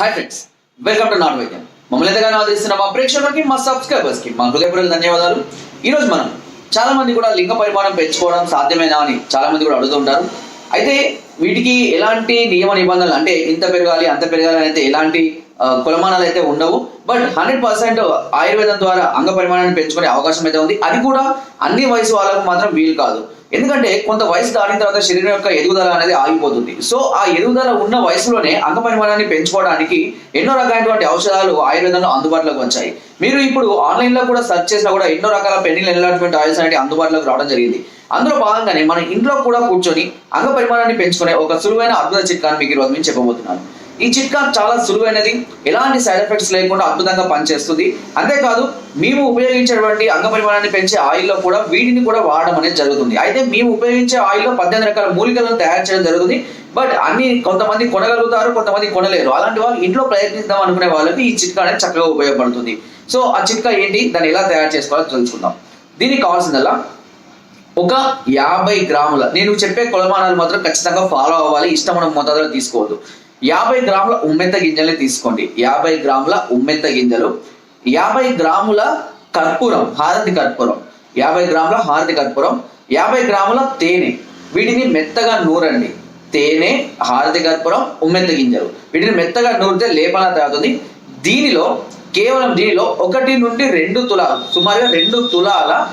Hi friends welcome to నాన్ వైద్యం మమ్మల్ని ఎంతగానో ఆదరిస్తున్న మా ప్రేక్షకులకి మా సబ్స్క్రైబర్స్కి మా హృదయపూర్వక ధన్యవాదాలు. ఈ రోజు మనం చాలా మంది కూడా లింగ పరిమాణం పెంచుకోవడం సాధ్యమేనా అని చాలా మంది కూడా అడుగుతుంటారు అయితే వీటికి ఎలాంటి నియమ నిబంధనలు అంటే ఇంత పెరగాలి అంత పెరగాలి అయితే ఎలాంటి కొలమానాలు అయితే ఉండవు. బట్ హండ్రెడ్ పర్సెంట్ ఆయుర్వేదం ద్వారా అంగ పరిమాణాన్ని పెంచుకునే అవకాశం అయితే ఉంది. అది కూడా అన్ని వయసు వాళ్ళకు మాత్రం వీలు కాదు. ఎందుకంటే కొంత వయసు దాటిన తర్వాత శరీరం యొక్క ఎదుగుదల అనేది ఆగిపోతుంది. సో ఆ ఎదుగుదల ఉన్న వయసులోనే అంగ పరిమాణాన్ని పెంచుకోవడానికి ఎన్నో రకాలైనటువంటి ఔషధాలు ఆయుర్వేదంలో అందుబాటులోకి వచ్చాయి. మీరు ఇప్పుడు ఆన్లైన్లో కూడా సెర్చ్ చేసినా కూడా ఎన్నో రకాల పెళ్ళిలు వెళ్ళినటువంటి ఆయిల్స్ అనేవి అందుబాటులోకి రావడం జరిగింది. అందులో భాగంగానే మన ఇంట్లో కూడా కూర్చొని అంగ పరిమాణాన్ని పెంచుకునే ఒక సులువైన అద్భుత చిట్కాన్ని మీకు ఈరోజు నేను చెప్పబోతున్నాను. ఈ చిట్కా చాలా సులువైనది. ఎలాంటి సైడ్ ఎఫెక్ట్స్ లేకుండా అద్భుతంగా పనిచేస్తుంది. అంతేకాదు మేము ఉపయోగించేటువంటి అంగ పరిమాణాన్ని పెంచే ఆయిల్లో కూడా వీటిని కూడా వాడడం అనేది జరుగుతుంది. అయితే మేము ఉపయోగించే ఆయిల్లో పద్దెనిమిది రకాల మూలికలను తయారు చేయడం జరుగుతుంది. బట్ అన్ని కొంతమంది కొనగలుగుతారు కొంతమంది కొనలేరు. అలాంటి వాళ్ళు ఇంట్లో ప్రయత్నిద్దాం అనుకునే వాళ్ళకి ఈ చిట్కా అనేది చక్కగా ఉపయోగపడుతుంది. సో ఆ చిట్కా ఏంటి? దాన్ని ఎలా తయారు చేసుకోవాలో తెలుసుకుందాం. దీనికి కావాల్సిందల్లా ఒక యాభై గ్రాముల నేను చెప్పే కొలమానాలు మాత్రం ఖచ్చితంగా ఫాలో అవ్వాలి. ఇష్టమైన మోతాదులో తీసుకోవద్దు. యాభై గ్రాముల ఉమ్మెత్త గింజల్ని తీసుకోండి. యాభై గ్రాముల ఉమ్మెత్త గింజలు. యాభై గ్రాముల కర్పూరం హారతి కర్పూరం. యాభై గ్రాముల హారతి కర్పూరం. యాభై గ్రాముల తేనె. వీటిని మెత్తగా నూరండి. తేనె హారతి కర్పూరం ఉమ్మెత్త గింజలు. వీటిని మెత్తగా నూరితే లేపన తయారుతుంది దీనిలో కేవలం దీనిలో ఒకటి నుండి రెండు తులాలు సుమారుగా రెండు తులాల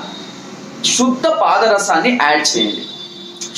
శుద్ధ పాదరసాన్ని యాడ్ చేయండి.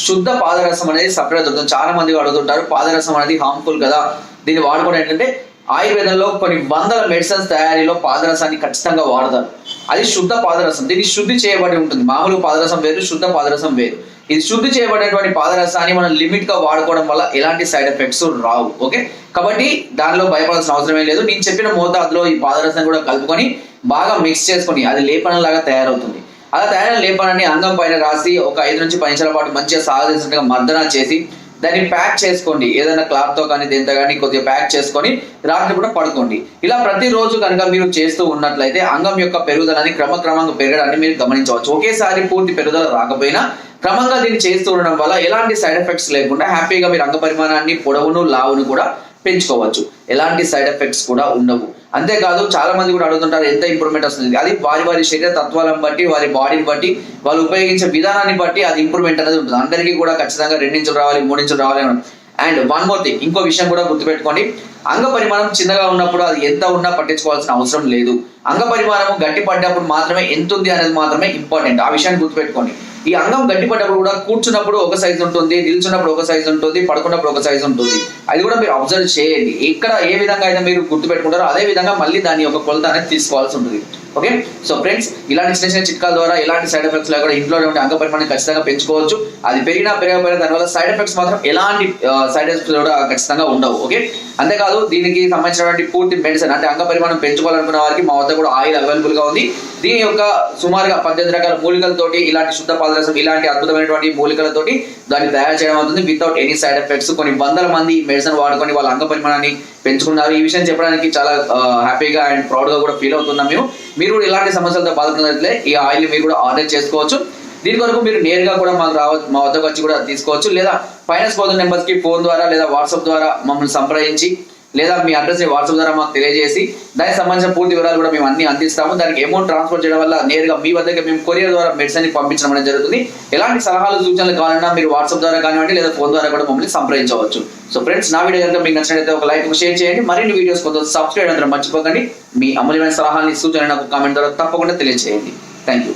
శుద్ధ పాదరసం అనేది సపరేట్ దొరుకుతుంది చాలా మంది అడుగుతుంటారు పాదరసం అనేది హార్మ్ఫుల్ కదా? దీన్ని వాడుకోవడం ఏంటంటే ఆయుర్వేదంలో కొన్ని వందల మెడిసిన్స్ తయారీలో పాదరసాన్ని ఖచ్చితంగా వాడతారు. అది శుద్ధ పాదరసం. దీన్ని శుద్ధి చేయబడి ఉంటుంది. మామూలు పాదరసం వేరు శుద్ధ పాదరసం వేరు. ఇది శుద్ధి చేయబడినటువంటి పాదరసాన్ని మనం లిమిట్గా వాడుకోవడం వల్ల ఎలాంటి సైడ్ ఎఫెక్ట్స్ రావు. ఓకే? కాబట్టి దానిలో భయపడాల్సిన అవసరమే లేదు. నేను చెప్పిన మోతాదులో ఈ పాదరసం కూడా కలుపుకొని బాగా మిక్స్ చేసుకొని అది లేపనం లాగా తయారవుతుంది. అలా తయారైన లేపనాన్ని అంగం పైన రాసి ఒక ఐదు నుంచి పది నిమిషాల పాటు మంచిగా సాగదీసినట్టుగా మర్దన చేసి దాన్ని ప్యాక్ చేసుకోండి. ఏదైనా క్లాత్తో కానీ దేంతో కానీ కొద్దిగా ప్యాక్ చేసుకొని రాత్రి కూడా పడుకోండి. ఇలా ప్రతిరోజు కనుక మీరు చేస్తూ ఉన్నట్లయితే అంగం యొక్క పెరుగుదలని క్రమక్రమంగా పెరగడాన్ని మీరు గమనించవచ్చు. ఒకేసారి పూర్తి పెరుగుదల రాకపోయినా క్రమంగా దీన్ని చేస్తూ ఉండడం వల్ల ఎలాంటి సైడ్ ఎఫెక్ట్స్ లేకుండా హ్యాపీగా మీరు అంగ పరిమాణాన్ని పొడవును లావును కూడా పెంచుకోవచ్చు ఎలాంటి సైడ్ ఎఫెక్ట్స్ కూడా ఉండవు. అంతేకాదు చాలా మంది కూడా అడుగుతుంటారు ఎంత ఇంప్రూవ్మెంట్ వస్తుంది? అది వారి వారి శరీర తత్వాలను బట్టి వారి బాడీని బట్టి వాళ్ళు ఉపయోగించే విధానాన్ని బట్టి అది ఇంప్రూవ్మెంట్ అనేది ఉంటుంది. అందరికీ కూడా ఖచ్చితంగా రెండించులు రావాలి మూడించులు రావాలి అని అండ్ వన్ మోర్ థింగ్ ఇంకో విషయం కూడా గుర్తుపెట్టుకోండి. అంగ పరిమాణం చిన్నగా ఉన్నప్పుడు అది ఎంత ఉన్నా పట్టించుకోవాల్సిన అవసరం లేదు. అంగ పరిమాణం గట్టి పడ్డప్పుడు మాత్రమే ఎంత ఉంది అనేది మాత్రమే ఇంపార్టెంట్ ఆ విషయాన్ని గుర్తుపెట్టుకోండి. ఈ అంగం గట్టిపడ్డప్పుడు కూడా కూర్చున్నప్పుడు ఒక సైజు ఉంటుంది నిల్చున్నప్పుడు ఒక సైజు ఉంటుంది పడుకున్నప్పుడు ఒక సైజు ఉంటుంది. అది కూడా మీరు అబ్జర్వ్ చేయండి. ఇక్కడ ఏ విధంగా అయితే మీరు గుర్తుపెట్టుకుంటారో అదే విధంగా మళ్ళీ దాని యొక్క కొలత అనేది తీసుకోవాల్సి ఉంటుంది. ఓకే సో ఫ్రెండ్స్ ఇలాంటి చిన్న చిన్న చిట్కాల ద్వారా ఇలాంటి సైడ్ ఎఫెక్ట్స్ లేకుండా ఇంట్లో ఉండే అంగ పరిమాణం ఖచ్చితంగా పెంచుకోవచ్చు. అది పెరిగినా పెరగకపోయినా దానివల్ల సైడ్ ఎఫెక్ట్స్ మాత్రం ఎలాంటి సైడ్ ఎఫెక్ట్స్ కూడా ఖచ్చితంగా ఉండవు. ఓకే అంతేకాదు దీనికి సంబంధించినటువంటి పూర్తి మెడిసిన్ అంటే అంగ పరిమాణం పెంచుకోవాలనుకున్న వారికి మా వద్ద కూడా ఆయిల్ అవైలబుల్గా ఉంది. దీని యొక్క సుమారుగా పద్దెనిమిది రకాల మూలికలతోటి ఇలాంటి శుద్ధ పాదరసం ఇలాంటి అద్భుతమైనటువంటి మూలికలతోటి దాన్ని తయారు చేయడం అవుతుంది వితౌట్ ఎనీ సైడ్ ఎఫెక్ట్స్ కొన్ని వందల మంది మెడిసిన్ వాడుకొని వాళ్ళ అంగ పరిమాణాన్ని పెంచుకున్నారు. ఈ విషయం చెప్పడానికి చాలా హ్యాపీగా అండ్ ప్రౌడ్గా కూడా ఫీల్ అవుతున్నాం మేము. మీరు కూడా ఇలాంటి సమస్యలతో బాధపడినట్లే ఈ ఆయిల్ మీరు కూడా ఆర్డర్ చేసుకోవచ్చు. దీని కొరకు మీరు నేరుగా కూడా మాకు రావ మా వద్దకు వచ్చి కూడా తీసుకోవచ్చు. లేదా ఫైనాన్స్ పోతున్న నెంబర్స్కి ఫోన్ ద్వారా లేదా వాట్సాప్ ద్వారా మమ్మల్ని సంప్రదించి లేదా మీ అడ్రస్ని వాట్సాప్ ద్వారా మాకు తెలియజేసి దానికి సంబంధించిన పూర్తి వివరాలు కూడా మేము అన్ని అందిస్తాము. దానికి అమౌంట్ ట్రాన్స్ఫర్ చేయడం వల్ల నేరుగా మీ వద్దకి మేము కొరియర్ ద్వారా మెడిసిన్ని పంపించడం అనేది జరుగుతుంది. ఎలాంటి సలహాలు సూచనలు కావాలన్నా మీరు వాట్సాప్ ద్వారా కానివ్వండి లేదా ఫోన్ ద్వారా కూడా మమ్మల్ని సంప్రదించవచ్చు. సో ఫ్రెండ్స్ నా వీడియో కనుక మీకు నచ్చినట్లయితే ఒక లైక్ షేర్ చేయండి. మరిన్ని వీడియోస్ కొంత సబ్స్క్రైబ్ అందరం మర్చిపోకండి. మీ అమూల్యమైన సలహాలని సూచనలు నాకు కామెంట్ ద్వారా తప్పకుండా తెలియజేయండి. Thank you